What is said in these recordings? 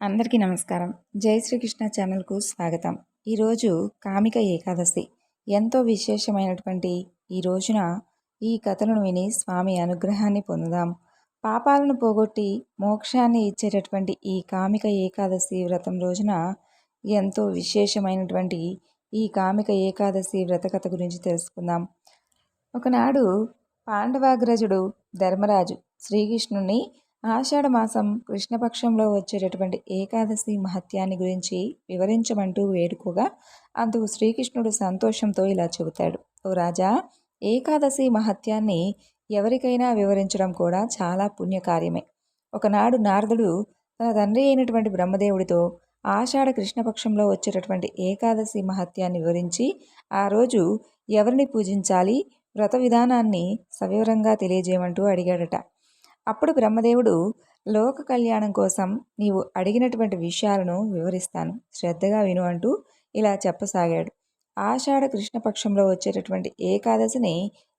అందరికీ నమస్కారం. జై శ్రీకృష్ణ ఛానల్కు స్వాగతం. ఈరోజు కామిక ఏకాదశి. ఎంతో విశేషమైనటువంటి ఈ రోజున ఈ కథలను విని స్వామి అనుగ్రహాన్ని పొందుదాం. పాపాలను పోగొట్టి మోక్షాన్ని ఇచ్చేటటువంటి ఈ కామిక ఏకాదశి వ్రతం రోజున ఎంతో విశేషమైనటువంటి ఈ కామిక ఏకాదశి వ్రత కథ గురించి తెలుసుకుందాం. ఒకనాడు పాండవాగ్రజుడు ధర్మరాజు శ్రీకృష్ణుని ఆషాఢ మాసం కృష్ణపక్షంలో వచ్చేటటువంటి ఏకాదశి మహత్యాన్ని గురించి వివరించమంటూ వేడుకోగా అందుకు శ్రీకృష్ణుడు సంతోషంతో ఇలా చెబుతాడు. ఓ రాజా ఏకాదశి మహత్యాన్ని ఎవరికైనా వివరించడం కూడా చాలా పుణ్యకార్యమే. ఒకనాడు నారదుడు తన తండ్రి అయినటువంటి బ్రహ్మదేవుడితో ఆషాఢ కృష్ణపక్షంలో వచ్చేటటువంటి ఏకాదశి మహత్యాన్ని వివరించి ఆ రోజు ఎవరిని పూజించాలి వ్రత విధానాన్ని సవివరంగా తెలియజేయమంటూ అడిగాడట. అప్పుడు బ్రహ్మదేవుడు లోక కళ్యాణం కోసం నీవు అడిగినటువంటి విషయాలను వివరిస్తాను. శ్రద్ధగా విను అంటూ ఇలా చెప్పసాగాడు. ఆషాఢ కృష్ణపక్షంలో వచ్చేటటువంటి ఏకాదశిని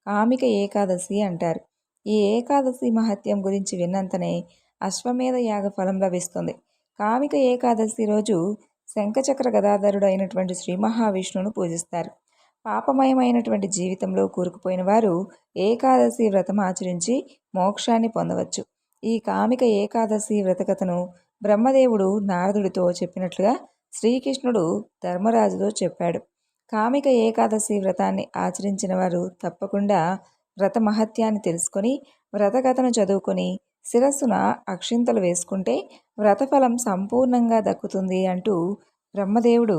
కామిక ఏకాదశి అంటారు. ఈ ఏకాదశి మహత్యం గురించి విన్నంతనే అశ్వమేధ యాగ ఫలం లభిస్తుంది. కామిక ఏకాదశి రోజు శంఖచక్ర గదాధరుడు అయినటువంటి శ్రీ మహావిష్ణువును పూజిస్తారు. పాపమయమైనటువంటి జీవితంలో కూరుకుపోయిన వారు ఏకాదశి వ్రతం ఆచరించి మోక్షాన్ని పొందవచ్చు. ఈ కామిక ఏకాదశి వ్రతకథను బ్రహ్మదేవుడు నారదుడితో చెప్పినట్లుగా శ్రీకృష్ణుడు ధర్మరాజుతో చెప్పాడు. కామిక ఏకాదశి వ్రతాన్ని ఆచరించిన వారు తప్పకుండా వ్రత మహత్యాన్ని తెలుసుకొని వ్రతకథను చదువుకొని శిరస్సున అక్షింతలు వేసుకుంటే వ్రతఫలం సంపూర్ణంగా దక్కుతుంది అంటూ బ్రహ్మదేవుడు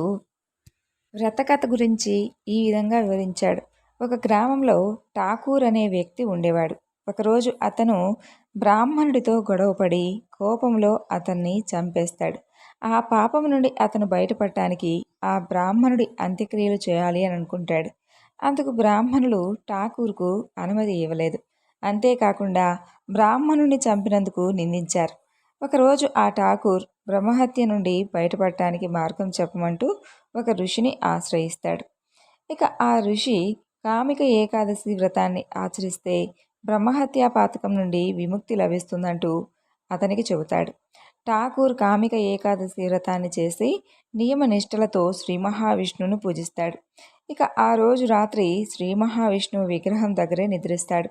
వ్రతకథ గురించి ఈ విధంగా వివరించాడు. ఒక గ్రామంలో ఠాకూర్ అనే వ్యక్తి ఉండేవాడు. ఒకరోజు అతను బ్రాహ్మణుడితో గొడవపడి కోపంలో అతన్ని చంపేస్తాడు. ఆ పాపం నుండి అతను బయటపడటానికి ఆ బ్రాహ్మణుడి అంత్యక్రియలు చేయాలి అని అనుకుంటాడు. అందుకు బ్రాహ్మణులు ఠాకూర్కు అనుమతి ఇవ్వలేదు. అంతేకాకుండా బ్రాహ్మణుడిని చంపినందుకు నిందించారు. ఒకరోజు ఆ ఠాకూర్ బ్రహ్మహత్య నుండి బయటపడటానికి మార్గం చెప్పమంటూ ఒక ఋషిని ఆశ్రయిస్తాడు. ఇక ఆ ఋషి కామిక ఏకాదశి వ్రతాన్ని ఆచరిస్తే బ్రహ్మహత్యా పాతకం నుండి విముక్తి లభిస్తుందంటూ అతనికి చెబుతాడు. ఠాకూర్ కామిక ఏకాదశి వ్రతాన్ని చేసి నియమ నిష్టలతో శ్రీ మహావిష్ణువును పూజిస్తాడు. ఇక ఆ రోజు రాత్రి శ్రీ మహావిష్ణువు విగ్రహం దగ్గరే నిద్రిస్తాడు.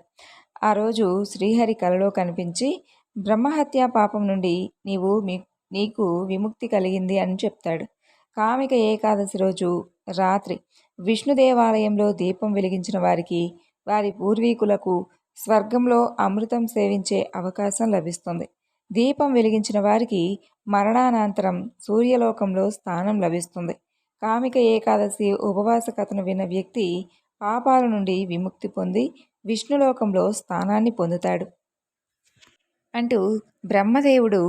ఆ రోజు శ్రీహరి కలలో కనిపించి బ్రహ్మహత్యా పాపం నుండి నీవు మీ నీకు విముక్తి కలిగింది అని చెప్తాడు. కామిక ఏకాదశి రోజు రాత్రి విష్ణు దేవాలయంలో దీపం వెలిగించిన వారికి వారి పూర్వీకులకు స్వర్గంలో అమృతం సేవించే అవకాశం లభిస్తుంది. దీపం వెలిగించిన వారికి మరణానంతరం సూర్యలోకంలో స్థానం లభిస్తుంది. కామిక ఏకాదశి ఉపవాస కథను విన్న వ్యక్తి పాపాల నుండి విముక్తి పొంది విష్ణులోకంలో స్థానాన్ని పొందుతాడు. అంటూ బ్రహ్మదేవుడు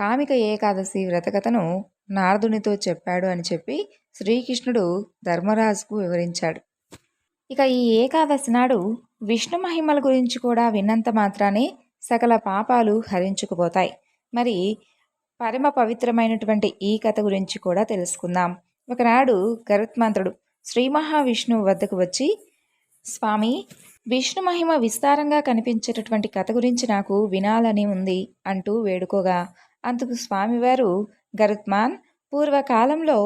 కామిక ఏకాదశి వ్రతకథను నారదునితో చెప్పాడు అని చెప్పి శ్రీకృష్ణుడు ధర్మరాజుకు వివరించాడు. ఇక ఈ ఏకాదశి నాడు విష్ణు మహిమల గురించి కూడా విన్నంత మాత్రానే సకల పాపాలు హరించుకుపోతాయి. మరి పరమ పవిత్రమైనటువంటి ఈ కథ గురించి కూడా తెలుసుకుందాం. ఒకనాడు గరుత్మంతుడు శ్రీ మహావిష్ణువు వద్దకు వచ్చి స్వామి విష్ణు మహిమ విస్తారంగా కనిపించేటటువంటి కథ గురించి నాకు వినాలని ఉంది అంటూ వేడుకోగా అందుకు స్వామివారు గరుత్మాన్ పూర్వకాలంలో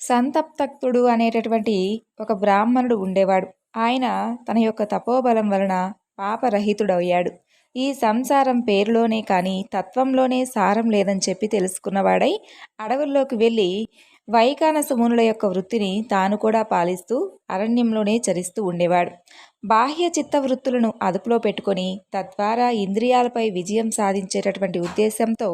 సంతప్తక్తుడు అనేటటువంటి ఒక బ్రాహ్మణుడు ఉండేవాడు. ఆయన తన యొక్క తపోబలం వలన పాపరహితుడయ్యాడు. ఈ సంసారం పేరులోనే కానీ తత్వంలోనే సారం లేదని చెప్పి తెలుసుకున్నవాడై అడవుల్లోకి వెళ్ళి వైకానస మునుల యొక్క వృత్తిని తాను కూడా పాలిస్తూ అరణ్యంలోనే చరిస్తూ ఉండేవాడు. బాహ్య చిత్త వృత్తులను అదుపులో పెట్టుకొని తద్వారా ఇంద్రియాలపై విజయం సాధించేటటువంటి ఉద్దేశంతో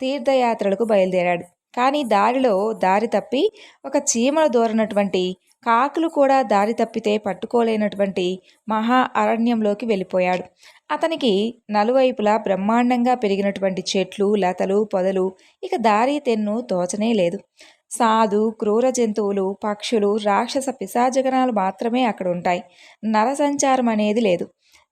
తీర్థయాత్రలకు బయలుదేరాడు. కానీ దారిలో దారి తప్పి ఒక చీమలు దూరనటువంటి కాకులు కూడా దారి తప్పితే పట్టుకోలేనటువంటి మహా అరణ్యంలోకి వెళ్ళిపోయాడు. అతనికి నలువైపులా బ్రహ్మాండంగా పెరిగినటువంటి చెట్లు లతలు పొదలు ఇక దారి తెన్ను తోచనే లేదు. సాధు క్రూర జంతువులు పక్షులు రాక్షస పిశాచగణాలు మాత్రమే అక్కడ ఉంటాయి నరసంచారం అనేది లేదు.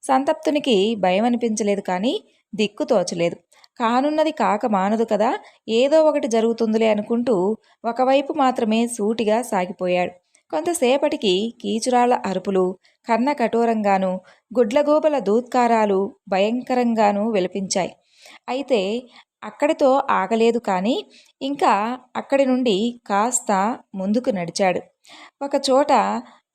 సంతప్తునికి భయం అనిపించలేదు కానీ దిక్కు తోచలేదు. కానున్నది కాక మానదు కదా ఏదో ఒకటి జరుగుతుందిలే అనుకుంటూ ఒకవైపు మాత్రమే సూటిగా సాగిపోయాడు. కొంతసేపటికి కీచురాళ్ళ అరుపులు కన్న కఠోరంగాను గుడ్లగోబల దూత్కారాలు భయంకరంగాను విలపించాయి. అయితే అక్కడితో ఆగలేదు కానీ ఇంకా అక్కడి నుండి కాస్త ముందుకు నడిచాడు. ఒకచోట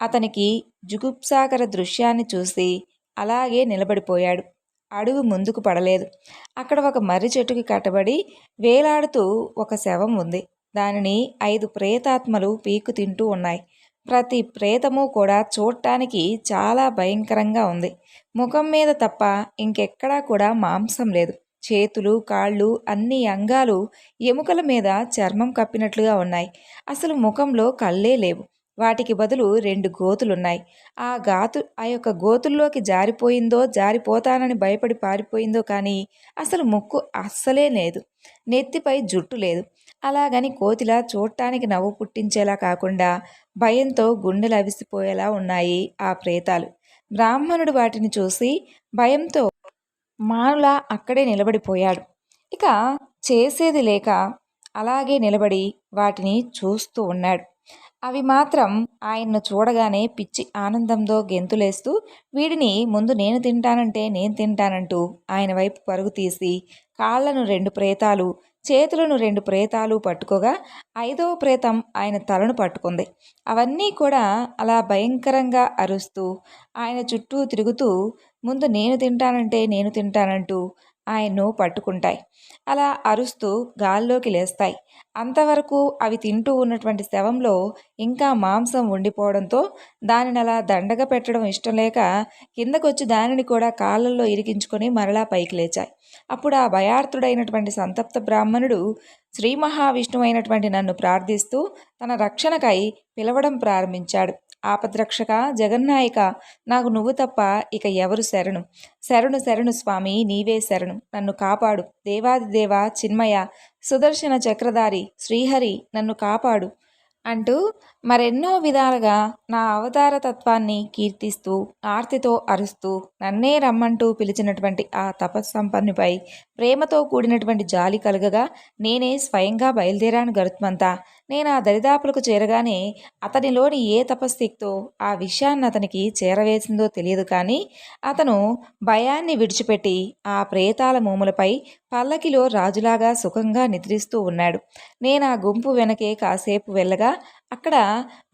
అతనికి జుగుప్సాకర దృశ్యాన్ని చూసి అలాగే నిలబడిపోయాడు. అడుగు ముందుకు పడలేదు. అక్కడ ఒక మర్రి చెట్టుకి కట్టబడి వేలాడుతూ ఒక శవం ఉంది. దానిని ఐదు ప్రేతాత్మలు పీకు తింటూ ఉన్నాయి. ప్రతి ప్రేతము కూడా చూడటానికి చాలా భయంకరంగా ఉంది. ముఖం మీద తప్ప ఇంకెక్కడా కూడా మాంసం లేదు. చేతులు కాళ్ళు అన్ని అంగాలు ఎముకల మీద చర్మం కప్పినట్లుగా ఉన్నాయి. అసలు ముఖంలో కళ్ళే లేవు. వాటికి బదులు రెండు గోతులున్నాయి. ఆ గాతు ఆ యొక్క గోతుల్లోకి జారిపోయిందో జారిపోతానని భయపడి పారిపోయిందో కానీ అసలు ముక్కు అస్సలే లేదు. నెత్తిపై జుట్టు లేదు. అలాగని కోతిలా చూడటానికి నవ్వు పుట్టించేలా కాకుండా భయంతో గుండెలు అవిసిపోయేలా ఉన్నాయి ఆ ప్రేతాలు. బ్రాహ్మణుడు వాటిని చూసి భయంతో మానులా అక్కడే నిలబడిపోయాడు. ఇక చేసేది లేక అలాగే నిలబడి వాటిని చూస్తూ ఉన్నాడు. అవి మాత్రం ఆయన్ను చూడగానే పిచ్చి ఆనందంతో గెంతులేస్తూ వీడిని ముందు నేను తింటానంటే నేను తింటానంటూ ఆయన వైపు పరుగు తీసి కాళ్ళను రెండు ప్రేతాలు చేతులను రెండు ప్రేతాలు పట్టుకోగా ఐదవ ప్రేతం ఆయన తలను పట్టుకుంది. అవన్నీ కూడా అలా భయంకరంగా అరుస్తూ ఆయన చుట్టూ తిరుగుతూ ముందు నేను తింటానంటే నేను తింటానంటూ ఆయన్ను పట్టుకుంటాయి. అలా అరుస్తూ గాల్లోకి లేస్తాయి. అంతవరకు అవి తింటూ ఉన్నటువంటి శవంలో ఇంకా మాంసం ఉండిపోవడంతో దానిని అలా దండగా పెట్టడం ఇష్టం లేక కిందకొచ్చి దానిని కూడా కాళ్ళల్లో ఇరికించుకొని మరలా పైకి లేచాయి. అప్పుడు ఆ భయార్థుడైనటువంటి సంతప్త బ్రాహ్మణుడు శ్రీ మహావిష్ణువైనటువంటి నన్ను ప్రార్థిస్తూ తన రక్షణకై పిలవడం ప్రారంభించాడు. ఆపద్రక్షక జగన్నాయక నాకు నువ్వు తప్ప ఇక ఎవరు శరణు? శరణు శరణు స్వామి నీవే శరణు. నన్ను కాపాడు. దేవాదిదేవ చిన్మయ సుదర్శన చక్రధారి శ్రీహరి నన్ను కాపాడు అంటూ మరెన్నో విధాలుగా నా అవతార తత్వాన్ని కీర్తిస్తూ ఆర్తితో అరుస్తూ నన్నే రమ్మంటూ పిలిచినటువంటి ఆ తపస్సంపన్నిపై ప్రేమతో కూడినటువంటి జాలి కలగగా నేనే స్వయంగా బయలుదేరాను గరుత్మంతా. నేను ఆ దరిదాపులకు చేరగానే అతనిలోని ఏ తపస్థిక్తో ఆ విషయాన్ని అతనికి చేరవేసిందో తెలియదు కానీ అతను భయాన్ని విడిచిపెట్టి ఆ ప్రేతాల మూములపై పల్లకిలో రాజులాగా సుఖంగా నిద్రిస్తూ ఉన్నాడు. నేను ఆ గుంపు వెనకే కాసేపు వెళ్ళగా అక్కడ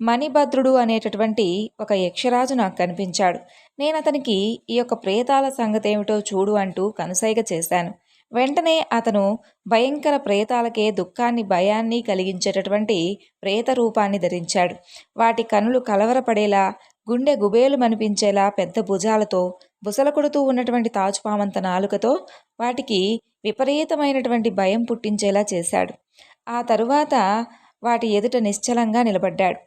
మణిభద్రుడు అనేటటువంటి ఒక యక్షరాజు నాకు కనిపించాడు. నేను అతనికి ఈ యొక్క ప్రేతాల సంగతి ఏమిటో చూడు అంటూ కనుసైగ చేశాను. వెంటనే అతను భయంకర ప్రేతాలకే దుఃఖాన్ని భయాన్ని కలిగించేటటువంటి ప్రేత రూపాన్ని ధరించాడు. వాటి కనులు కలవరపడేలా గుండె గుబేలు మనిపించేలా పెద్ద భుజాలతో బుసలకొడుతూ ఉన్నటువంటి తాజుపామంత నాలుకతో వాటికి విపరీతమైనటువంటి భయం పుట్టించేలా చేశాడు. ఆ తరువాత వాటి ఎదుట నిశ్చలంగా నిలబడ్డాడు.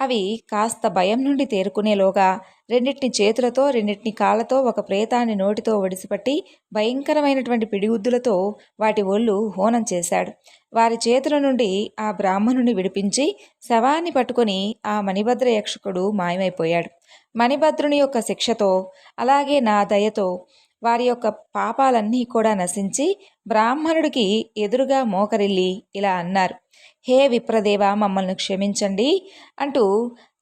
అవి కాస్త భయం నుండి తేరుకునేలోగా రెండింటిని చేతులతో రెండింటిని కాళ్ళతో ఒక ప్రేతాన్ని నోటితో ఒడిసిపట్టి భయంకరమైనటువంటి పిడిగుద్దులతో వాటి ఒళ్ళు హోనం చేశాడు. వారి చేతుల నుండి ఆ బ్రాహ్మణుని విడిపించి శవాన్ని పట్టుకొని ఆ మణిభద్ర యక్షకుడు మాయమైపోయాడు. మణిభద్రుని యొక్క శిక్షతో అలాగే నా దయతో వారి యొక్క పాపాలన్నీ కూడా నశించి బ్రాహ్మణుడికి ఎదురుగా మోకరిల్లి ఇలా అన్నారు. హే విప్రదేవ మమ్మల్ని క్షమించండి అంటూ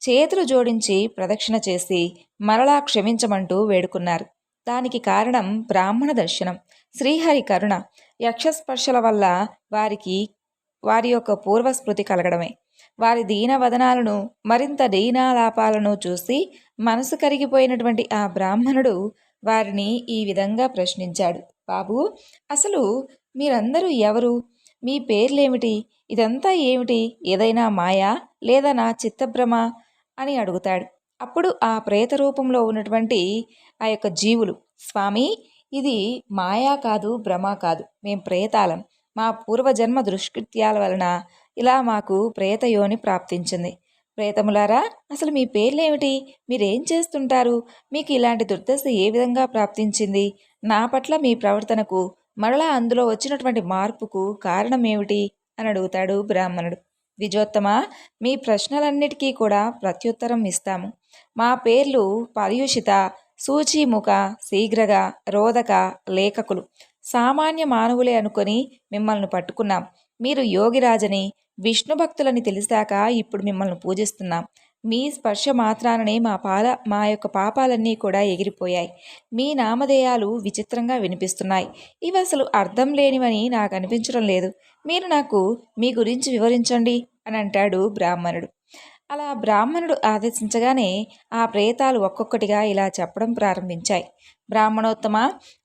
చేతులు జోడించి ప్రదక్షిణ చేసి మరలా క్షమించమంటూ వేడుకున్నారు. దానికి కారణం బ్రాహ్మణ దర్శనం. శ్రీహరి కరుణ యక్షస్పర్శల వల్ల వారికి వారి యొక్క పూర్వస్మృతి కలగడమే. వారి దీనవదనాలను మరింత దీనాలాపాలను చూసి మనసు కరిగిపోయినటువంటి ఆ బ్రాహ్మణుడు వారిని ఈ విధంగా ప్రశ్నించాడు. బాబు అసలు మీరందరూ ఎవరు? మీ పేర్లేమిటి? ఇదంతా ఏమిటి? ఏదైనా మాయా? లేదా నా చిత్తభ్రమ? అని అడుగుతాడు. అప్పుడు ఆ ప్రేత రూపంలో ఉన్నటువంటి ఆ యొక్క జీవులు స్వామి ఇది మాయా కాదు భ్రమ కాదు. మేం ప్రేతాలం. మా పూర్వజన్మ దుష్కృత్యాల వలన ఇలా మాకు ప్రేతయోని ప్రాప్తించింది. ప్రేతములారా అసలు మీ పేర్లేమిటి? మీరేం చేస్తుంటారు? మీకు ఇలాంటి దుర్దశ ఏ విధంగా ప్రాప్తించింది? నా పట్ల మీ ప్రవర్తనకు మరలా అందులో వచ్చినటువంటి మార్పుకు కారణం ఏమిటి? అని అడుగుతాడు బ్రాహ్మణుడు. విజోత్తమ మీ ప్రశ్నలన్నిటికీ కూడా ప్రత్యుత్తరం ఇస్తాము. మా పేర్లు పర్యుషిత సూచీముఖ శీఘ్రగా రోదక లేఖకులు. సామాన్య మానవులే అనుకొని మిమ్మల్ని పట్టుకున్నాం. మీరు యోగిరాజని విష్ణు భక్తులని తెలిసాక ఇప్పుడు మిమ్మల్ని పూజిస్తున్నాం. మీ స్పర్శ మాత్రాననే మా పాల మా యొక్క పాపాలన్నీ కూడా ఎగిరిపోయాయి. మీ నామధేయాలు విచిత్రంగా వినిపిస్తున్నాయి. ఇవి అసలు అర్థం లేనివని నాకు అనిపించడం లేదు. మీరు నాకు మీ గురించి వివరించండి అని అంటాడు బ్రాహ్మణుడు. అలా బ్రాహ్మణుడు ఆదేశించగానే ఆ ప్రేతాలు ఒక్కొక్కటిగా ఇలా చెప్పడం ప్రారంభించాయి. బ్రాహ్మణోత్తమ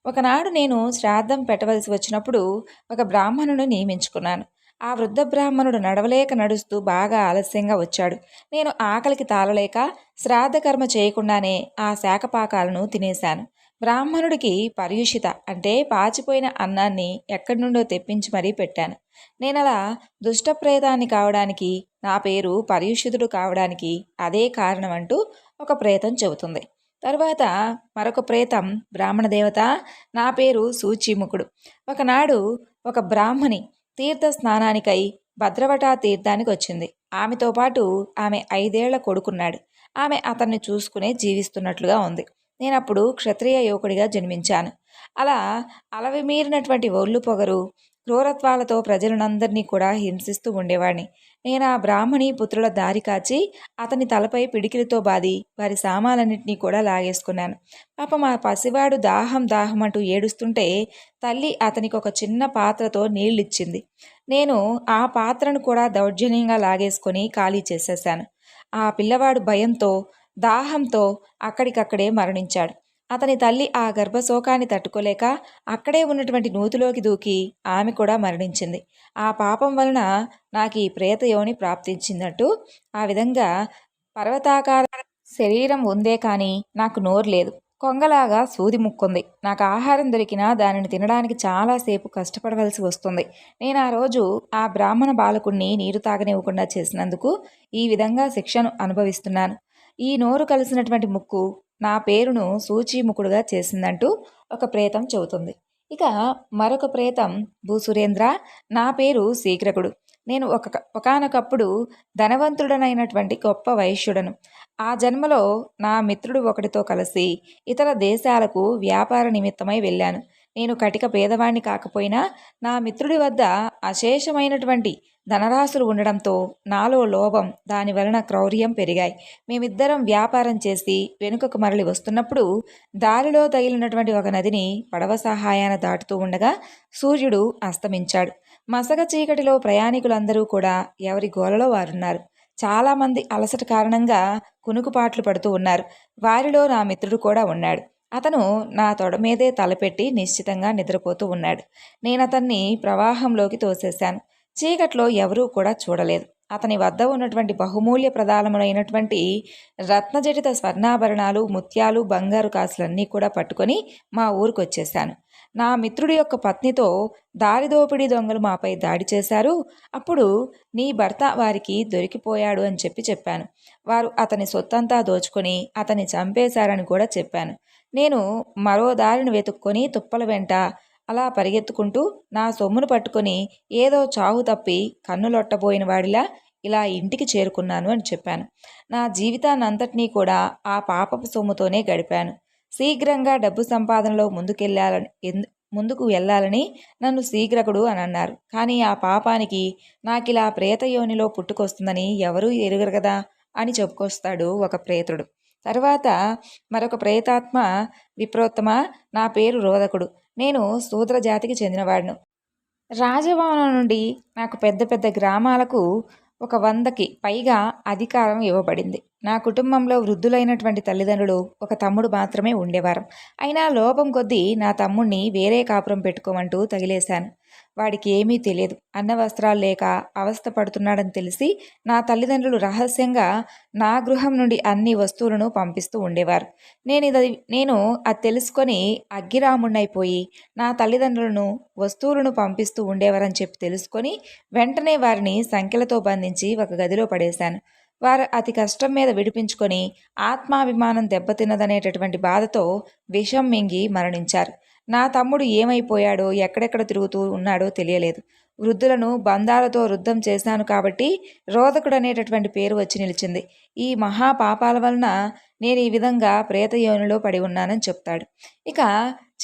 ఒకనాడు నేను శ్రాద్ధం పెట్టవలసి వచ్చినప్పుడు ఒక బ్రాహ్మణుని నియమించుకున్నాను. ఆ వృద్ధ బ్రాహ్మణుడు నడవలేక నడుస్తూ బాగా ఆలస్యంగా వచ్చాడు. నేను ఆకలికి తాళలేక శ్రాద్ధకర్మ చేయకుండానే ఆ శాఖపాకాలను తినేశాను. బ్రాహ్మణుడికి పర్యుషిత అంటే పాచిపోయిన అన్నాన్ని ఎక్కడి నుండో తెప్పించి మరీ పెట్టాను. నేనలా దుష్టప్రేతాన్ని కావడానికి నా పేరు పర్యుషితుడు కావడానికి అదే కారణం అంటూ ఒక ప్రేతం చెబుతుంది. తరువాత మరొక ప్రేతం బ్రాహ్మణ దేవత నా పేరు సూచిముఖుడు ఒకనాడు ఒక బ్రాహ్మణి తీర్థ స్నానానికై భద్రవట తీర్థానికి వచ్చింది. ఆమెతో పాటు ఆమె ఐదేళ్ళ కొడుకున్నాడు. ఆమె అతన్ని చూసుకునే జీవిస్తున్నట్లుగా ఉంది. నేను అప్పుడు క్షత్రియ యువకుడిగా జన్మించాను. అలా అలవిమీరినటువంటి ఒళ్ళు పొగరు క్రూరత్వాలతో ప్రజలనందరినీ కూడా హింసిస్తూ ఉండేవాడిని. నేను ఆ బ్రాహ్మణి పుత్రుల దారి కాచి అతని తలపై పిడికిలితో బాది వారి సామాలన్నింటినీ కూడా లాగేసుకున్నాను. పాప మా పసివాడు దాహం దాహం అంటూ ఏడుస్తుంటే తల్లి అతనికి ఒక చిన్న పాత్రతో నీళ్ళిచ్చింది. నేను ఆ పాత్రను కూడా దౌర్జన్యంగా లాగేసుకొని ఖాళీ చేసేసాను ఆ పిల్లవాడు భయంతో దాహంతో అక్కడికక్కడే మరణించాడు. అతని తల్లి ఆ గర్భశోకాన్ని తట్టుకోలేక అక్కడే ఉన్నటువంటి నూతిలోకి దూకి ఆమె కూడా మరణించింది. ఆ పాపం వలన నాకు ఈ ప్రేతయోని ప్రాప్తించినట్టు ఆ విధంగా పర్వతాకార శరీరం ఉందే కానీ నాకు నోరు లేదు. కొంగలాగా సూది ముక్కుంది. నాకు ఆహారం దొరికినా దానిని తినడానికి చాలాసేపు కష్టపడవలసి వస్తుంది. నేను ఆ రోజు ఆ బ్రాహ్మణ బాలకుణ్ణి నీరు తాగనివ్వకుండా చేసినందుకు ఈ విధంగా శిక్షను అనుభవిస్తున్నాను. ఈ నోరు కలిసినటువంటి ముక్కు నా పేరును సూచీముఖుడుగా చేసిందంటూ ఒక ప్రేతం చెబుతుంది. ఇక మరొక ప్రేతం భూసురేంద్ర నా పేరు శీఘ్రకుడు. నేను ఒక ఒకనొకప్పుడు ధనవంతుడనైనటువంటి గొప్ప వైశ్యుడను. ఆ జన్మలో నా మిత్రుడు ఒకటితో కలిసి ఇతర దేశాలకు వ్యాపార నిమిత్తమై వెళ్ళాను. నేను కటిక పేదవాణ్ణి కాకపోయినా నా మిత్రుడి వద్ద అశేషమైనటువంటి ధనరాశులు ఉండడంతో నాలో లోభం దాని వలన క్రౌర్యం పెరిగాయి. మేమిద్దరం వ్యాపారం చేసి వెనుకకు మరలి వస్తున్నప్పుడు దారిలో తగిలినటువంటి ఒక నదిని పడవ సహాయాన దాటుతూ ఉండగా సూర్యుడు అస్తమించాడు. మసగ చీకటిలో ప్రయాణికులందరూ కూడా ఎవరి గోలలో వారున్నారు. చాలామంది అలసట కారణంగా కునుకుపాట్లు పడుతూ ఉన్నారు. వారిలో నా మిత్రుడు కూడా ఉన్నాడు. అతను నా తొడ మీదే తలపెట్టి నిశ్చితంగా నిద్రపోతూ ఉన్నాడు. నేను అతన్ని ప్రవాహంలోకి తోసేశాను. చీకట్లో ఎవరూ కూడా చూడలేదు. అతని వద్ద ఉన్నటువంటి బహుమూల్య ప్రధానములైనటువంటి రత్నజటిత స్వర్ణాభరణాలు ముత్యాలు బంగారు కాసులన్నీ కూడా పట్టుకొని మా ఊరికి వచ్చేసాను నా మిత్రుడి యొక్క పత్నితో దారిదోపిడీ దొంగలు మాపై దాడి చేశారు. అప్పుడు నీ భర్త వారికి దొరికిపోయాడు అని చెప్పి చెప్పాను. వారు అతని సొత్తంతా దోచుకొని అతన్ని చంపేశారని కూడా చెప్పాను. నేను మరో దారిని వెతుక్కొని తుప్పల వెంట అలా పరిగెత్తుకుంటూ నా సొమ్మును పట్టుకొని ఏదో చావు తప్పి కన్నులొట్టబోయిన వాడిలా ఇలా ఇంటికి చేరుకున్నాను అని చెప్పాను. నా జీవితాన్నంతటినీ కూడా ఆ పాపపు సొమ్ముతోనే గడిపాను. శీఘ్రంగా డబ్బు సంపాదనలో ముందుకెళ్ళాలని ముందుకు వెళ్ళాలని నన్ను శీఘ్రకుడు అని అన్నారు. కానీ ఆ పాపానికి నాకు ఇలా ప్రేతయోనిలో పుట్టుకొస్తుందని ఎవరూ ఎరుగరు కదా అని చెప్పుకొస్తాడు ఒక ప్రేతుడు. తర్వాత మరొక ప్రేతాత్మ విప్రోత్తమ నా పేరు రోదకుడు. నేను శూద్ర జాతికి చెందినవాడును. రాజభవనం నుండి నాకు పెద్ద పెద్ద గ్రామాలకు ఒక వందకి పైగా అధికారం ఇవ్వబడింది. నా కుటుంబంలో వృద్ధులైనటువంటి తల్లిదండ్రులు ఒక తమ్ముడు మాత్రమే ఉండేవారు. అయినా లోపం కొద్దీ నా తమ్ముణ్ణి వేరే కాపురం పెట్టుకోమంటూ తగిలేశాను. వాడికి ఏమీ తెలియదు. అన్న వస్త్రాలు లేక అవస్థ పడుతున్నాడని తెలిసి నా తల్లిదండ్రులు రహస్యంగా నా గృహం నుండి అన్ని వస్తువులను పంపిస్తూ ఉండేవారు. నేను ఇది నేను అది తెలుసుకొని అగ్గిరాముణ్ణైపోయి నా తల్లిదండ్రులను వస్తువులను పంపిస్తూ ఉండేవారని చెప్పి తెలుసుకొని వెంటనే వారిని సంఖ్యలతో బంధించి ఒక గదిలో పడేశాను. వారు అతి కష్టం మీద విడిపించుకొని ఆత్మాభిమానం దెబ్బతిన్నదనేటటువంటి బాధతో విషం మింగి మరణించారు. నా తమ్ముడు ఏమైపోయాడో ఎక్కడెక్కడ తిరుగుతూ ఉన్నాడో తెలియలేదు. వృద్ధులను బంధాలతో రుద్ధం చేశాను కాబట్టి రోదకుడు అనేటటువంటి పేరు వచ్చి నిలిచింది. ఈ మహా పాపాల వలన నేను ఈ విధంగా ప్రేతయోనిలో పడి ఉన్నానని చెప్తాడు. ఇక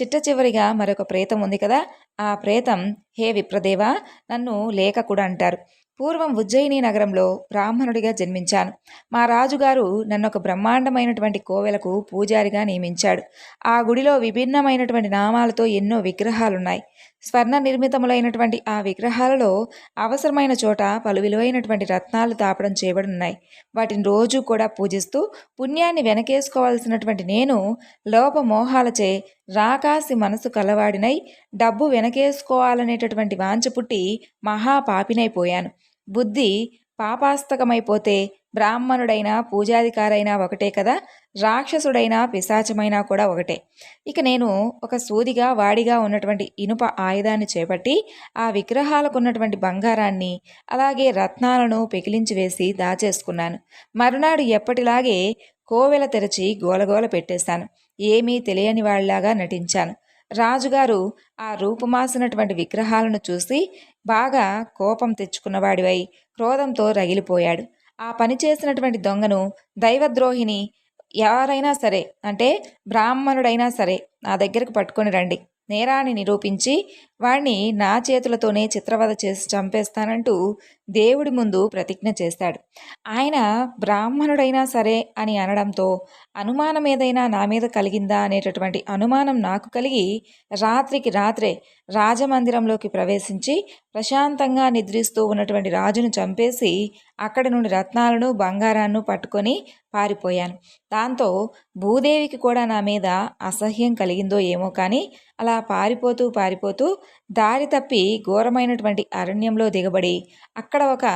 చిట్ట చివరిగా మరొక ప్రేతం ఉంది కదా ఆ ప్రేతం హే విప్రదేవా నన్ను లేఖకుడు అంటారు. పూర్వం ఉజ్జయిని నగరంలో బ్రాహ్మణుడిగా జన్మించాను. మా రాజుగారు నన్ను ఒక బ్రహ్మాండమైనటువంటి కోవెలకు పూజారిగా నియమించాడు. ఆ గుడిలో విభిన్నమైనటువంటి నామాలతో ఎన్నో విగ్రహాలున్నాయి. స్వర్ణ నిర్మితములైనటువంటి ఆ విగ్రహాలలో అవసరమైన చోట పలు విలువైనటువంటి రత్నాలు తాపడం చేయబడున్నాయి. వాటిని రోజు కూడా పూజిస్తూ పుణ్యాన్ని వెనకేసుకోవాల్సినటువంటి నేను లోపమోహాలచే రాకాసి మనసు కలవాడినై డబ్బు వెనకేసుకోవాలనేటటువంటి వాంచ పుట్టి మహాపాపినైపోయాను. బుద్ధి పాపాస్తకమైపోతే బ్రాహ్మణుడైనా పూజాధికారైనా ఒకటే కదా? రాక్షసుడైనా పిశాచమైనా కూడా ఒకటే. ఇక నేను ఒక సూదిగా వాడిగా ఉన్నటువంటి ఇనుప ఆయుధాన్ని చేపట్టి ఆ విగ్రహాలకు ఉన్నటువంటి బంగారాన్ని అలాగే రత్నాలను పెకిలించి వేసి దాచేసుకున్నాను. మరునాడు ఎప్పటిలాగే కోవెల తెరచి గోలగోల పెట్టేశాను. ఏమీ తెలియని వాళ్ళలాగా నటించాను. రాజుగారు ఆ రూపుమాసినటువంటి విగ్రహాలను చూసి బాగా కోపం తెచ్చుకున్నవాడివై క్రోధంతో రగిలిపోయాడు. ఆ పని చేసినటువంటి దొంగను దైవద్రోహిని ఎవరైనా సరే అంటే బ్రాహ్మణుడైనా సరే నా దగ్గరకు పట్టుకొని రండి. నేరాన్ని నిరూపించి వాణ్ణి నా చేతులతోనే చిత్రవద చేసి చంపేస్తానంటూ దేవుడి ముందు ప్రతిజ్ఞ చేస్తాడు. ఆయన బ్రాహ్మణుడైనా సరే అని అనడంతో అనుమానం ఏదైనా నా మీద కలిగిందా అనేటటువంటి అనుమానం నాకు కలిగి రాత్రికి రాత్రే రాజమందిరంలోకి ప్రవేశించి ప్రశాంతంగా నిద్రిస్తూ ఉన్నటువంటి రాజును చంపేసి అక్కడి నుండి రత్నాలను బంగారాన్ని పట్టుకొని పారిపోయాను. దాంతో భూదేవికి కూడా నా మీద అసహ్యం కలిగిందో ఏమో కానీ అలా పారిపోతూ పారిపోతూ దారి తప్పి ఘోరమైనటువంటి అరణ్యంలో దిగబడి అక్కడ ఒక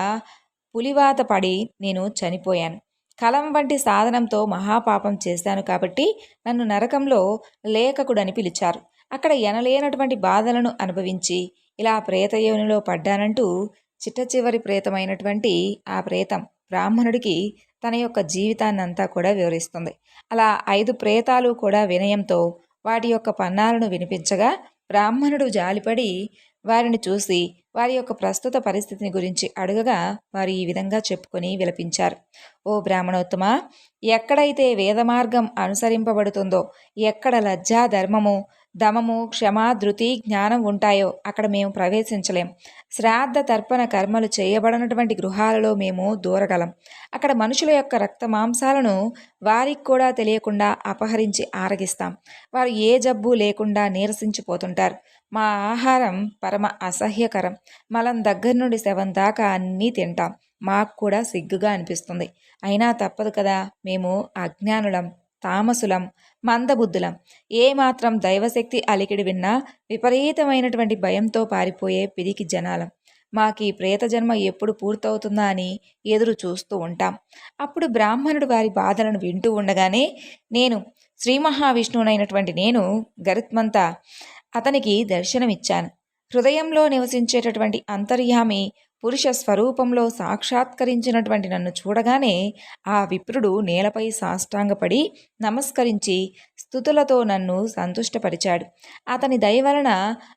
పులివాత పడి నేను చనిపోయాను. కలం వంటి సాధనంతో మహాపాపం చేశాను కాబట్టి నన్ను నరకంలో లేఖకుడని పిలిచారు. అక్కడ ఎనలేనటువంటి బాధలను అనుభవించి ఇలా ప్రేత యోనిలో పడ్డానంటూ చిట్ట చివరి ప్రేతమైనటువంటి ఆ ప్రేతం బ్రాహ్మణుడికి తన యొక్క జీవితాన్నంతా కూడా వివరిస్తుంది. అలా ఐదు ప్రేతాలు కూడా వినయంతో వాటి యొక్క పన్నాలను వినిపించగా బ్రాహ్మణుడు జాలిపడి వారిని చూసి వారి యొక్క ప్రస్తుత పరిస్థితిని గురించి అడగగా వారు ఈ విధంగా చెప్పుకొని విలపించారు. ఓ బ్రాహ్మణోత్తమ ఎక్కడైతే వేదమార్గం అనుసరింపబడుతుందో ఎక్కడ లజ్జా ధర్మము దమము క్షమ ధృతి జ్ఞానం ఉంటాయో అక్కడ మేము ప్రవేశించలేం. శ్రాద్ధ తర్పణ కర్మలు చేయబడినటువంటి గృహాలలో మేము దూరగలం. అక్కడ మనుషుల యొక్క రక్త మాంసాలను వారికి కూడా తెలియకుండా అపహరించి ఆరగిస్తాం. వారు ఏ జబ్బు లేకుండా నీరసించిపోతుంటారు. మా ఆహారం పరమ అసహ్యకరం. మలం దగ్గర నుండి శవం దాకా అన్నీ తింటాం. మాకు కూడా సిగ్గుగా అనిపిస్తుంది. అయినా తప్పదు కదా మేము అజ్ఞానులం తామసులం మందబుద్ధులం. ఏమాత్రం దైవశక్తి అలికిడి విన్నా విపరీతమైనటువంటి భయంతో పారిపోయే పిరికి జనాలం. మాకు ఈ ప్రేత జన్మ ఎప్పుడు పూర్తవుతుందా అని ఎదురు చూస్తూ ఉంటాం. అప్పుడు బ్రాహ్మణుడు వారి బాధలను వింటూ ఉండగానే నేను శ్రీ మహావిష్ణువునైనటువంటి నేను గరుత్మంతా అతనికి దర్శనమిచ్చాను. హృదయంలో నివసించేటటువంటి అంతర్యామి పురుష స్వరూపంలో సాక్షాత్కరించినటువంటి నన్ను చూడగానే ఆ విప్రుడు నేలపై సాష్టాంగపడి నమస్కరించి స్థుతులతో నన్ను సంతుష్టపరిచాడు. అతని దయ వలన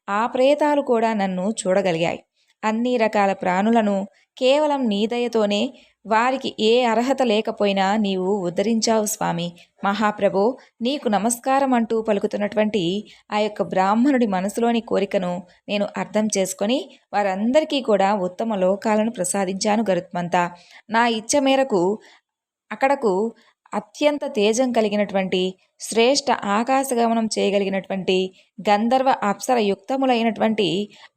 ఆ ప్రేతాలు కూడా నన్ను చూడగలిగాయి. అన్ని రకాల ప్రాణులను కేవలం నీ దయతోనే వారికి ఏ అర్హత లేకపోయినా నీవు ఉద్ధరించావు స్వామి. మహాప్రభు నీకు నమస్కారం అంటూ పలుకుతున్నటువంటి ఆ యొక్క బ్రాహ్మణుడి మనసులోని కోరికను నేను అర్థం చేసుకొని వారందరికీ కూడా ఉత్తమ లోకాలను ప్రసాదించాను గరుత్మంతా. నా ఇచ్చ మేరకు అక్కడకు అత్యంత తేజం కలిగినటువంటి శ్రేష్ఠ ఆకాశగమనం చేయగలిగినటువంటి గంధర్వ అప్సర యుక్తములైనటువంటి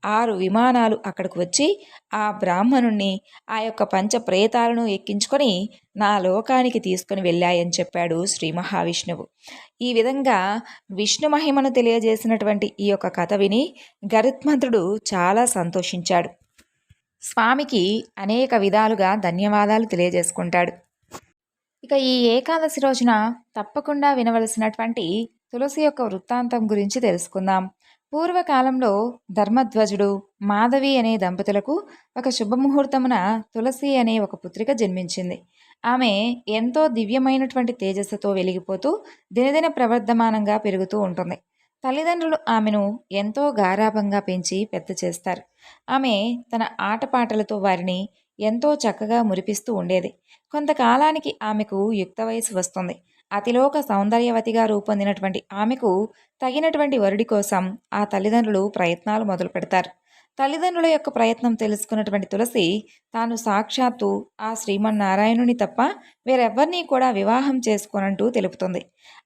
ఆరు విమానాలు అక్కడికి వచ్చి ఆ బ్రాహ్మణుణ్ణి ఆ యొక్క పంచ ప్రేతాలను ఎక్కించుకొని నా లోకానికి తీసుకుని వెళ్ళాయని చెప్పాడు శ్రీ మహావిష్ణువు. ఈ విధంగా విష్ణు మహిమను తెలియజేసినటువంటి ఈ యొక్క కథ విని గరుత్మంతుడు చాలా సంతోషించాడు. స్వామికి అనేక విధాలుగా ధన్యవాదాలు తెలియజేసుకుంటాడు. ఇక ఈ ఏకాదశి రోజున తప్పకుండా వినవలసినటువంటి తులసి యొక్క వృత్తాంతం గురించి తెలుసుకుందాం. పూర్వకాలంలో ధర్మధ్వజుడు మాధవి అనే దంపతులకు ఒక శుభముహూర్తమున తులసి అనే ఒక పుత్రిక జన్మించింది. ఆమె ఎంతో దివ్యమైనటువంటి తేజస్సుతో వెలిగిపోతూ దినదిన ప్రవర్ధమానంగా పెరుగుతూ ఉంటుంది. తల్లిదండ్రులు ఆమెను ఎంతో గారాభంగా పెంచి పెద్ద చేస్తారు. ఆమె తన ఆటపాటలతో వారిని ఎంతో చక్కగా మురిపిస్తూ ఉండేది. కొంతకాలానికి ఆమెకు యుక్త వయసు వస్తుంది. అతిలోక సౌందర్యవతిగా రూపొందినటువంటి ఆమెకు తగినటువంటి వరుడి కోసం ఆ తల్లిదండ్రులు ప్రయత్నాలు మొదలు పెడతారు తల్లిదండ్రుల యొక్క ప్రయత్నం తెలుసుకున్నటువంటి తులసి తాను సాక్షాత్తు ఆ శ్రీమన్నారాయణుని తప్ప వేరెవ్వరినీ కూడా వివాహం చేసుకోనంటూ తెలుపుతుంది.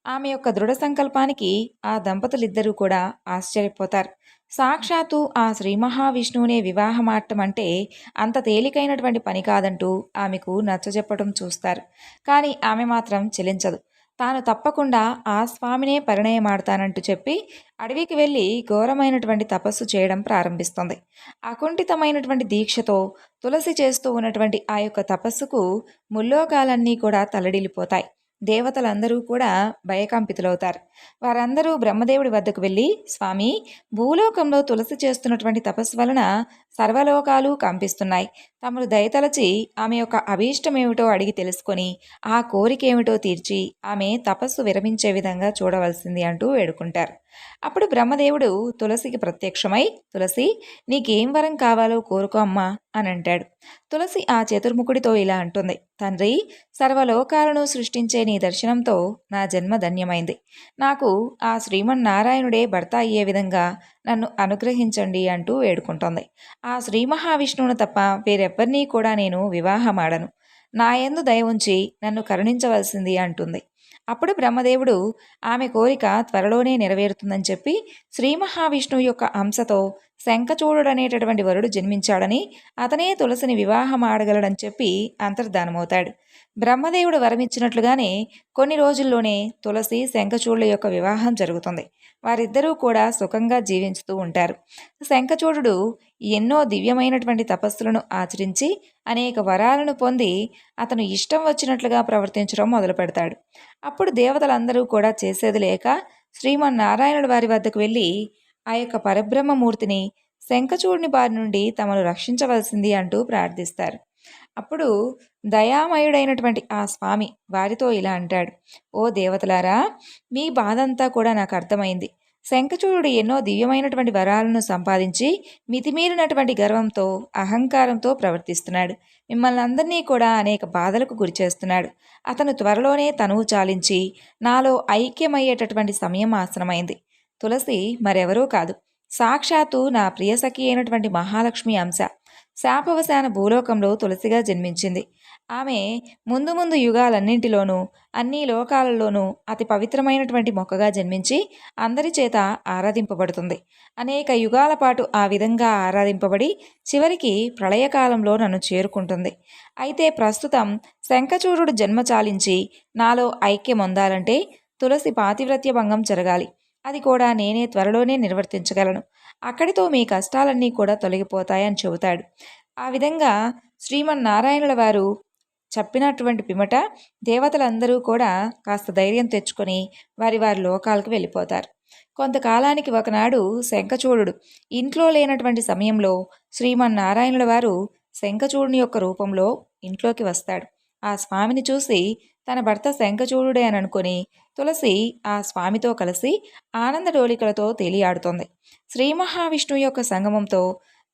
ఆమె యొక్క దృఢ సంకల్పానికి ఆ దంపతులిద్దరూ కూడా ఆశ్చర్యపోతారు. సాక్షాత్తు ఆ శ్రీ మహావిష్ణువునే వివాహమాటం అంటే అంత తేలికైనటువంటి పని కాదంటూ ఆమెకు నచ్చజెప్పటం చూస్తారు. కానీ ఆమె మాత్రం చెలించదు. తాను తప్పకుండా ఆ స్వామినే పరిణయమాడతానంటూ చెప్పి అడవికి వెళ్ళి ఘోరమైనటువంటి తపస్సు చేయడం ప్రారంభిస్తుంది. అకుంఠితమైనటువంటి దీక్షతో తులసి చేస్తూ ఉన్నటువంటి ఆ యొక్క తపస్సుకు ముల్లోకాలన్నీ కూడా తల్లడిల్లిపోతాయి దేవతలందరూ కూడా భయకంపితులవుతారు. వారందరూ బ్రహ్మదేవుడి వద్దకు వెళ్ళి స్వామి భూలోకంలో తులసి చేస్తున్నటువంటి తపస్సు వలన సర్వలోకాలు కంపిస్తున్నాయి. తమరు దయతలచి ఆమె యొక్క అభీష్టమేమిటో అడిగి తెలుసుకొని ఆ కోరిక ఏమిటో తీర్చి ఆమె తపస్సు విరమించే విధంగా చూడవలసింది అంటూ వేడుకుంటారు. అప్పుడు బ్రహ్మదేవుడు తులసికి ప్రత్యక్షమై తులసి నీకేం వరం కావాలో కోరుకో అమ్మా అని అంటాడు. తులసి ఆ చతుర్ముఖుడితో ఇలా అంటుంది తండ్రి సర్వలోకాలను సృష్టించే నీ దర్శనంతో నా జన్మ ధన్యమైంది. నాకు ఆ శ్రీమన్నారాయణుడే భర్త అయ్యే విధంగా నన్ను అనుగ్రహించండి అంటూ వేడుకుంటోంది. ఆ శ్రీ మహావిష్ణువును తప్ప వేరెవ్వరినీ కూడా నేను వివాహమాడను. నా యందు దయ ఉంచి నన్ను కరుణించవలసింది అంటుంది. అప్పుడు బ్రహ్మదేవుడు ఆమె కోరిక త్వరలోనే నెరవేరుతుందని చెప్పి శ్రీ మహావిష్ణువు యొక్క అంశతో శంఖచూడుడనేటటువంటి వరుడు జన్మించాడని అతనే తులసిని వివాహం ఆడగలడని చెప్పి అంతర్ధానమవుతాడు. బ్రహ్మదేవుడు వరమిచ్చినట్లుగానే కొన్ని రోజుల్లోనే తులసి శంఖచూడుల యొక్క వివాహం జరుగుతుంది. వారిద్దరూ కూడా సుఖంగా జీవించుతూ ఉంటారు. శంఖచూడు ఎన్నో దివ్యమైనటువంటి తపస్సులను ఆచరించి అనేక వరాలను పొంది అతను ఇష్టం వచ్చినట్లుగా ప్రవర్తించడం మొదలు పెడతాడు. అప్పుడు దేవతలందరూ కూడా చేసేది లేక శ్రీమన్నారాయణుడు వారి వద్దకు వెళ్ళి ఆ యొక్క పరబ్రహ్మమూర్తిని శంఖచూడిని బారి నుండి తమను రక్షించవలసింది అంటూ ప్రార్థిస్తారు. అప్పుడు దయామయుడైనటువంటి ఆ స్వామి వారితో ఇలా అంటాడు ఓ దేవతలారా మీ బాధంతా కూడా నాకు అర్థమైంది. శంఖచూడు ఎన్నో దివ్యమైనటువంటి వరాలను సంపాదించి మితిమీరినటువంటి గర్వంతో అహంకారంతో ప్రవర్తిస్తున్నాడు. మిమ్మల్ని అందరినీ కూడా అనేక బాధలకు గురి చేస్తున్నాడు. అతను త్వరలోనే తనువు చాలించి నాలో ఐక్యమయ్యేటటువంటి సమయం ఆసనమైంది. తులసి మరెవరూ కాదు. సాక్షాత్తు నా ప్రియసఖి అయినటువంటి మహాలక్ష్మి అంశ. శాపవశాన భూలోకంలో తులసిగా జన్మించింది. ఆమె ముందు ముందు యుగాలన్నింటిలోనూ అన్ని లోకాలలోనూ అతి పవిత్రమైనటువంటి మొక్కగా జన్మించి అందరి చేత ఆరాధింపబడుతుంది. అనేక యుగాల పాటు ఆ విధంగా ఆరాధింపబడి చివరికి ప్రళయకాలంలో నన్ను చేరుకుంటుంది. అయితే ప్రస్తుతం శంఖచూరుడు జన్మ చాలించి నాలో ఐక్యం అందాలంటే తులసి పాతివ్రత్య భంగం జరగాలి. అది కూడా నేనే త్వరలోనే నిర్వర్తించగలను. అక్కడితో మీ కష్టాలన్నీ కూడా తొలగిపోతాయని చెబుతాడు. ఆ విధంగా శ్రీమన్నారాయణుల వారు చెప్పినటువంటి పిమట దేవతలందరూ కూడా కాస్త ధైర్యం తెచ్చుకొని వారి వారి లోకాలకు వెళ్ళిపోతారు. కొంతకాలానికి ఒకనాడు శంఖచూడు ఇంట్లో లేనటువంటి సమయంలో శ్రీమన్నారాయణుల వారు శంఖచూడుని యొక్క రూపంలో ఇంట్లోకి వస్తాడు. ఆ స్వామిని చూసి తన భర్త శంఖచూడుడే అని అనుకుని తులసి ఆ స్వామితో కలిసి ఆనంద డోలికలతో తేలియాడుతోంది. శ్రీ మహావిష్ణువు యొక్క సంగమంతో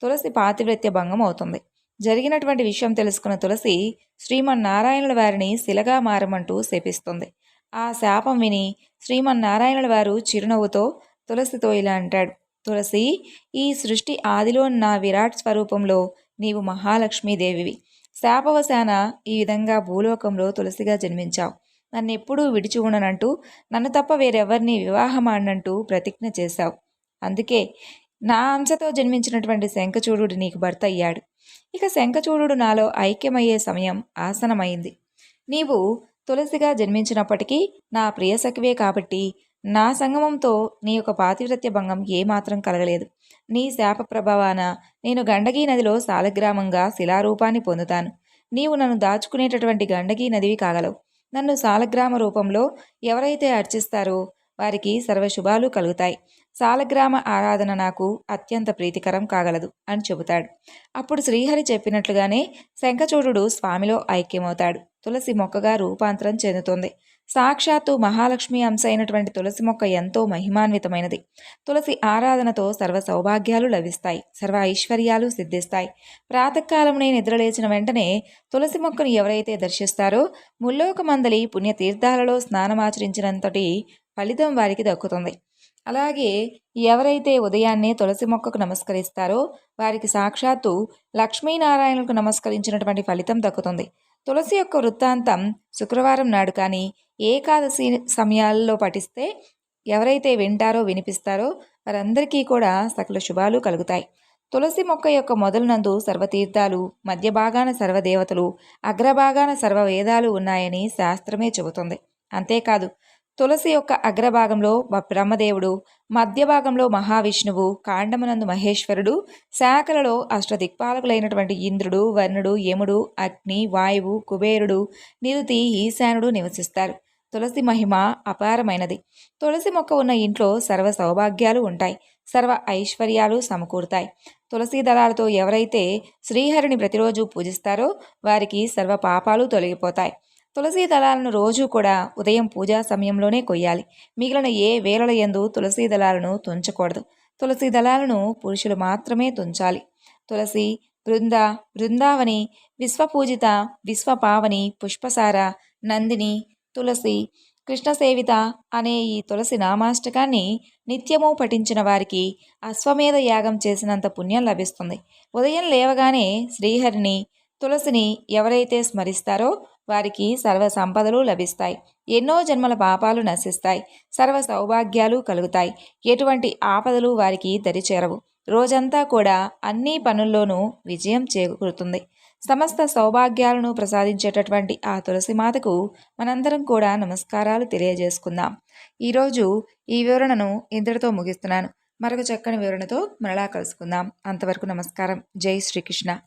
తులసి పాతివ్రత్య భంగం అవుతుంది. జరిగినటువంటి విషయం తెలుసుకున్న తులసి శ్రీమన్నారాయణుల వారిని శిలగా మారమంటూ శపిస్తుంది. ఆ శాపం విని శ్రీమన్నారాయణుల వారు చిరునవ్వుతో తులసితో ఇలా అంటాడు. తులసి ఈ సృష్టి ఆదిలో నా విరాట్ స్వరూపంలో నీవు మహాలక్ష్మీదేవివి. శాపవశాన ఈ విధంగా భూలోకంలో తులసిగా జన్మించావు. నన్ను ఎప్పుడూ విడిచి ఉండనంటూ నన్ను తప్ప వేరెవరిని వివాహమాడినంటూ ప్రతిజ్ఞ చేశావు. అందుకే నా అంశతో జన్మించినటువంటి శంఖచూడు నీకు భర్త అయ్యాడు. ఇక శంఖచూడు నాలో ఐక్యమయ్యే సమయం ఆసనమైంది. నీవు తులసిగా జన్మించినప్పటికీ నా ప్రియసఖివే కాబట్టి నా సంగమంతో నీ యొక్క పాతివ్రత్య భంగం ఏమాత్రం కలగలేదు. నీ శాప ప్రభావాన నేను గండకీ నదిలో సాలగ్రామంగా శిలారూపాన్ని పొందుతాను. నీవు నన్ను దాచుకునేటటువంటి గండకీ నదివి కాగలవు. నన్ను సాలగ్రామ రూపంలో ఎవరైతే అర్చిస్తారో వారికి సర్వశుభాలు కలుగుతాయి. సాలగ్రామ ఆరాధన నాకు అత్యంత ప్రీతికరం కాగలదు అని చెబుతాడు. అప్పుడు శ్రీహరి చెప్పినట్లుగానే శంఖచూడు స్వామిలో ఐక్యమవుతాడు. తులసి మొక్కగా రూపాంతరం చెందుతుంది. సాక్షాత్తు మహాలక్ష్మి అంశ అయినటువంటి తులసి మొక్క ఎంతో మహిమాన్వితమైనది. తులసి ఆరాధనతో సర్వ సౌభాగ్యాలు లభిస్తాయి. సర్వ ఐశ్వర్యాలు సిద్ధిస్తాయి. ప్రాతకాలంలో నిద్రలేచిన వెంటనే తులసి మొక్కను ఎవరైతే దర్శిస్తారో ముల్లోక మందలి పుణ్యతీర్థాలలో స్నానమాచరించినంతటి ఫలితం వారికి దక్కుతుంది. అలాగే ఎవరైతే ఉదయాన్నే తులసి మొక్కకు నమస్కరిస్తారో వారికి సాక్షాత్తు లక్ష్మీనారాయణులకు నమస్కరించినటువంటి ఫలితం దక్కుతుంది. తులసి యొక్క వృత్తాంతం శుక్రవారం నాడు కానీ ఏకాదశి సమయాల్లో పఠిస్తే ఎవరైతే వింటారో వినిపిస్తారో వారందరికీ కూడా సకల శుభాలు కలుగుతాయి. తులసి మొక్క యొక్క మొదలునందు సర్వతీర్థాలు మధ్య భాగాన సర్వదేవతలు అగ్రభాగాన సర్వవేదాలు ఉన్నాయని శాస్త్రమే చెబుతుంది. అంతేకాదు తులసి యొక్క అగ్రభాగంలో బ్రహ్మదేవుడు మధ్య భాగంలో మహావిష్ణువు కాండమునందు మహేశ్వరుడు శాఖలలో అష్టదిక్పాలకులైనటువంటి ఇంద్రుడు వర్ణుడు యముడు అగ్ని వాయువు కుబేరుడు నిరుతి ఈశానుడు నివసిస్తారు. తులసి మహిమ అపారమైనది. తులసి మొక్క ఉన్న ఇంట్లో సర్వ సౌభాగ్యాలు ఉంటాయి. సర్వ ఐశ్వర్యాలు సమకూరుతాయి. తులసి దళాలతో ఎవరైతే శ్రీహరిని ప్రతిరోజు పూజిస్తారో వారికి సర్వ పాపాలు తొలగిపోతాయి. తులసి దళాలను రోజు కూడా ఉదయం పూజా సమయంలోనే కొయ్యాలి. మిగిలిన ఏ వేళల ఎందు తులసి దళాలను తుంచకూడదు. తులసి దళాలను పురుషులు మాత్రమే తుంచాలి. తులసి బృంద బృందావని విశ్వపూజిత విశ్వపావని పుష్పసార నందిని తులసి కృష్ణసేవిత అనే ఈ తులసి నామాష్టకాన్ని నిత్యము పఠించిన వారికి అశ్వమేధ యాగం చేసినంత పుణ్యం లభిస్తుంది. ఉదయం లేవగానే శ్రీహరిని తులసిని ఎవరైతే స్మరిస్తారో వారికి సర్వ సంపదలు లభిస్తాయి. ఎన్నో జన్మల పాపాలు నశిస్తాయి. సర్వ సౌభాగ్యాలు కలుగుతాయి. ఎటువంటి ఆపదలు వారికి దరిచేరవు. రోజంతా కూడా అన్ని పనుల్లోనూ విజయం చేకూరుతుంది. సమస్త సౌభాగ్యాలను ప్రసాదించేటటువంటి ఆ తులసిమాతకు మనందరం కూడా నమస్కారాలు తెలియజేసుకుందాం. ఈరోజు ఈ వివరణను ఇంతటితో ముగిస్తున్నాను. మరొక చక్కని వివరణతో మరలా కలుసుకుందాం. అంతవరకు నమస్కారం. జై శ్రీకృష్ణ.